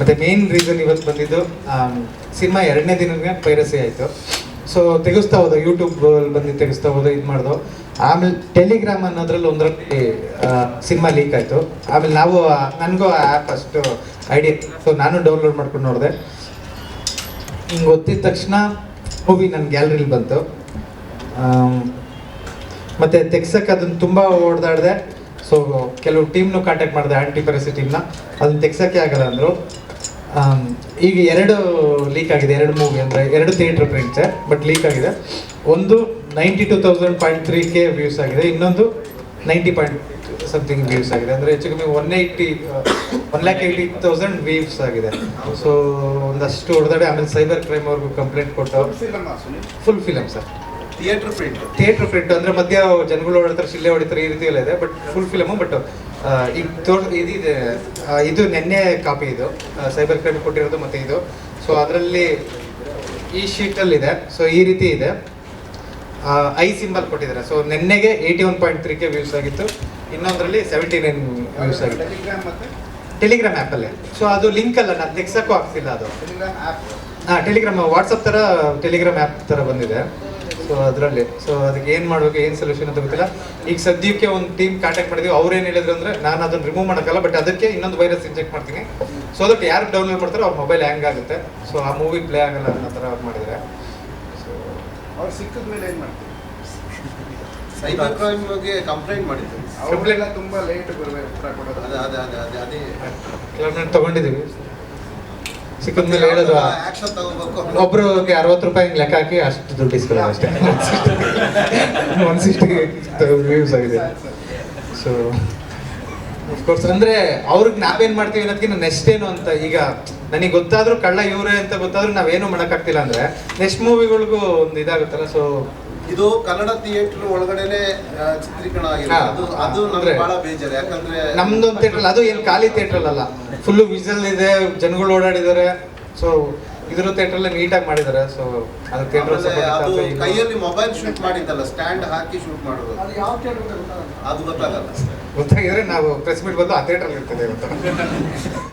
ಮತ್ತು main reason ಇವತ್ತು ಬಂದಿದ್ದು ಸಿನಿಮಾ ಎರಡನೇ ದಿನಕ್ಕೆ ಪೈರಸಿ ಆಯಿತು. ಸೊ ತೆಗೆಸ್ತಾ ಹೋದ ಯೂಟ್ಯೂಬ್ ಬಂದು ತೆಗೆಸ್ತಾ ಹೋದ, ಇದು ಮಾಡ್ದು, ಆಮೇಲೆ ಟೆಲಿಗ್ರಾಮ್ ಅನ್ನೋದ್ರಲ್ಲಿ ಒಂದರಲ್ಲಿ ಸಿನಿಮಾ ಲೀಕ್ ಆಯಿತು. ಆಮೇಲೆ ನಾವು ನನಗೂ ಆ ಆ್ಯಪ್ ಅಷ್ಟು ಐಡಿಯಾ ಸೊ ನಾನು ಡೌನ್ಲೋಡ್ ಮಾಡ್ಕೊಂಡು ನೋಡಿದೆ. ಹಿಂಗೆ ಗೊತ್ತಿದ ತಕ್ಷಣ ಮೂವಿ ನನ್ನ ಗ್ಯಾಲರಿಲಿ ಬಂತು. ಮತ್ತೆ ತೆಗ್ಸಕ್ಕೆ ಅದನ್ನು ತುಂಬ ಓಡ್ದಾಡಿದೆ. ಸೊ ಕೆಲವು ಟೀಮ್ನು ಕಾಂಟ್ಯಾಕ್ಟ್ ಮಾಡಿದೆ ಆ್ಯಂಟಿ ಪರಸಿ ಟೀಮ್ನ ಅದನ್ನು ತೆಗ್ಸಕ್ಕೆ ಆಗಲ್ಲ ಅಂದರು. ಈಗ ಎರಡು ಲೀಕ್ ಆಗಿದೆ ಎರಡು ಮೂವಿ ಅಂದರೆ ಎರಡು ಥಿಯೇಟರ್ ಪ್ರಿಂಟ್ಸ್ ಬಟ್ ಲೀಕ್ ಆಗಿದೆ. ಒಂದು ninety two thousand point three K views ಆಗಿದೆ ಇನ್ನೊಂದು ನೈಂಟಿ ಪಾಯಿಂಟ್ ಸಮಥಿಂಗ್ ವ್ಯೂಸ್ ಆಗಿದೆ. ಅಂದರೆ ಹೆಚ್ಚು ಕಮ್ಮಿ one eighty one lakh eighty thousand views ಆಗಿದೆ. ಸೊ ಒಂದಷ್ಟು ಹೊಡೆದಾಡೆ ಆಮೇಲೆ ಸೈಬರ್ ಕ್ರೈಮ್ ಅವ್ರಿಗೂ ಕಂಪ್ಲೇಂಟ್ ಕೊಟ್ಟು full film sir theatre print theatre print ಅಂದರೆ ಮಧ್ಯ ಜನಗಳು ಹೊಡಿತಾರೆ ಶಿಲ್ಲೆ ಹೊಡಿತಾರೆ ಈ ರೀತಿ ಎಲ್ಲ ಇದೆ ಬಟ್ ಫುಲ್ ಫಿಲಮು ಬಟ್ ಈಗ ತೋರ್ ಇದಿದೆ. ಇದು ನೆನ್ನೆ ಕಾಪಿ ಇದು. ಸೈಬರ್ ಕ್ರೈಮ್ ಕೊಟ್ಟಿರೋದು ಮತ್ತೆ ಇದು. ಸೊ ಅದರಲ್ಲಿ ಈ ಶೀಟಲ್ಲಿದೆ. ಸೊ ಈ ರೀತಿ ಇದೆ. ಐ ಸಿಂಬಲ್ ಕೊಟ್ಟಿದ್ದಾರೆ. So ನೆನ್ನೆಗೆ eighty one point three K views ಆಗಿತ್ತು. ಇನ್ನೊಂದರಲ್ಲಿ ಸೆವೆಂಟಿ ನೈನ್ ವ್ಯೂಸ್ ಆಗಿತ್ತು. ಟೆಲಿಗ್ರಾಮ್ ಮತ್ತೆ? ಟೆಲಿಗ್ರಾಮ್ ಆ್ಯಪಲ್ಲೇ ಸೊ ಅದು ಲಿಂಕ್ ಅಲ್ಲ. ನಾನು ತೆಗ್ಸಕ್ಕೂ ಆಗ್ತಿಲ್ಲ ಅದು. ಹಾಂ ಟೆಲಿಗ್ರಾಮ್ ವಾಟ್ಸಪ್ ಥರ ಟೆಲಿಗ್ರಾಮ್ ಆ್ಯಪ್ ಥರ ಬಂದಿದೆ. ಸೊ ಅದರಲ್ಲಿ. ಸೊ ಅದಕ್ಕೆ ಏನು ಮಾಡಬೇಕು ಏನು ಸೊಲ್ಯೂಷನ್ ಅಂತ ಗೊತ್ತಿಲ್ಲ. ಈಗ ಸದ್ಯಕ್ಕೆ ಒಂದು ಟೀಮ್ ಕಾಂಟ್ಯಾಕ್ಟ್ ಮಾಡಿದ್ವಿ. ಅವ್ರು ಏನು ಹೇಳಿದ್ರು ಅಂದರೆ ನಾನು ಅದನ್ನು ರಿಮೂವ್ ಮಾಡೋಕ್ಕಲ್ಲ ಬಟ್ ಅದಕ್ಕೆ ಇನ್ನೊಂದು ವೈರಸ್ ಇಂಜೆಕ್ಟ್ ಮಾಡ್ತೀನಿ. ಸೊ ಅದಕ್ಕೆ ಯಾರು ಡೌನ್ಲೋಡ್ ಮಾಡ್ತಾರೋ ಅವ್ರ ಮೊಬೈಲ್ ಹ್ಯಾಂಗ್ ಆಗುತ್ತೆ. ಸೊ ಆ ಮೂವಿ ಪ್ಲೇ ಆಗಲ್ಲ ಅನ್ನೋ ಥರ ಅವ್ರು ಮಾಡಿದರೆ. ಸೊ ಅವ್ರು ಸಿಕ್ಕಿದ ಮೇಲೆ ಏನು ಮಾಡ್ತೀವಿ ಸೈಬರ್ ಕ್ರೈಮ್ ಬಗ್ಗೆ ಕಂಪ್ಲೇಂಟ್ ಮಾಡಿದ್ದೀವಿ ಅವರೆಲ್ಲ ತುಂಬ ಲೇಟ್ ಬರಬೇಕು ಉತ್ತರ ಕೊಡೋದು. ಅದೇ ಅದೇ ಅದೇ ಅದೇ ಕೆಲವೊಂದು ತೊಗೊಂಡಿದ್ದೀವಿ ಸಿಕ್ಕಿದ್ಮೇಲೆ ಹೇಳೋದು ಒಬ್ರಿಗೆ ಅರವತ್ತು ರೂಪಾಯಿ ಲೆಕ್ಕ ಹಾಕಿ ಅಷ್ಟು ದುಡ್ಡು ಇಸ್ಕೊಳ್ಳೋದು ಅಷ್ಟೇ. ಒನ್ ಸಿಕ್ಸ್ಟಿ ವ್ಯೂಸ್ ಆಗಿದೆ. ಸೊ ಕೋರ್ಸ್ ಅಂದ್ರೆ ಅವ್ರಿಗೆ ನಾವೇನ್ ಮಾಡ್ತೀವಿ ಅನ್ನೋದಕ್ಕಿಂತ ನೆಕ್ಸ್ಟ್ ಏನು ಅಂತ ಈಗ ನನಗೆ ಗೊತ್ತಾದ್ರೂ ಕಳ್ಳ ಇವರೇ ಅಂತ ಗೊತ್ತಾದ್ರೂ ನಾವೇನು ಮಾಡೋಕ್ಕಾಗ್ತಿಲ್ಲ ಅಂದ್ರೆ ನೆಕ್ಸ್ಟ್ ಮೂವಿಗಳಿಗೂ ಒಂದು ಇದಾಗುತ್ತಲ್ಲ ಸೊ ಇದು ಕನ್ನಡ ಥಿಯೇಟರ್ ಒಳಗಡೆನೆ ಚಿತ್ರೀಕರಣ ಆಗಿದೆ. ಅದು ಅದು ನಮ್ಗೆ ಬಹಳ ಬೇಜಾರು. ಯಾಕಂದ್ರೆ ನಮ್ದು ಒಂದು ಥಿಯೇಟರ್ ಅದು ಏನು ಖಾಲಿ ಥಿಯೇಟರ್ ಅಲ್ಲ. ಫುಲ್ ವಿಸಲ್ ಇದೆ ಜನಗಳು ಓಡಾಡಿದ್ದಾರೆ. ಸೊ ಇದ್ರ ಥಿಯೇಟರ್ ನೀಟಾಗಿ ಮಾಡಿದ್ದಾರೆ ಸೊ ಅದು ಅದು ಥಿಯೇಟರ್ ಕೈಯಲ್ಲಿ ಮೊಬೈಲ್ ಶೂಟ್ ಮಾಡಿದ್ದಲ್ಲ ಸ್ಟ್ಯಾಂಡ್ ಹಾಕಿ ಶೂಟ್ ಮಾಡೋದು. ಅದು ಗೊತ್ತಾಗಲ್ಲ. ಗೊತ್ತಾಗಿದ್ರೆ ನಾವು ಪ್ರೆಸ್ ಮೀಟ್ ಬಂದು ಆ ಥಿಯೇಟರ್ ಇರ್ತದೆ ಇವತ್ತು.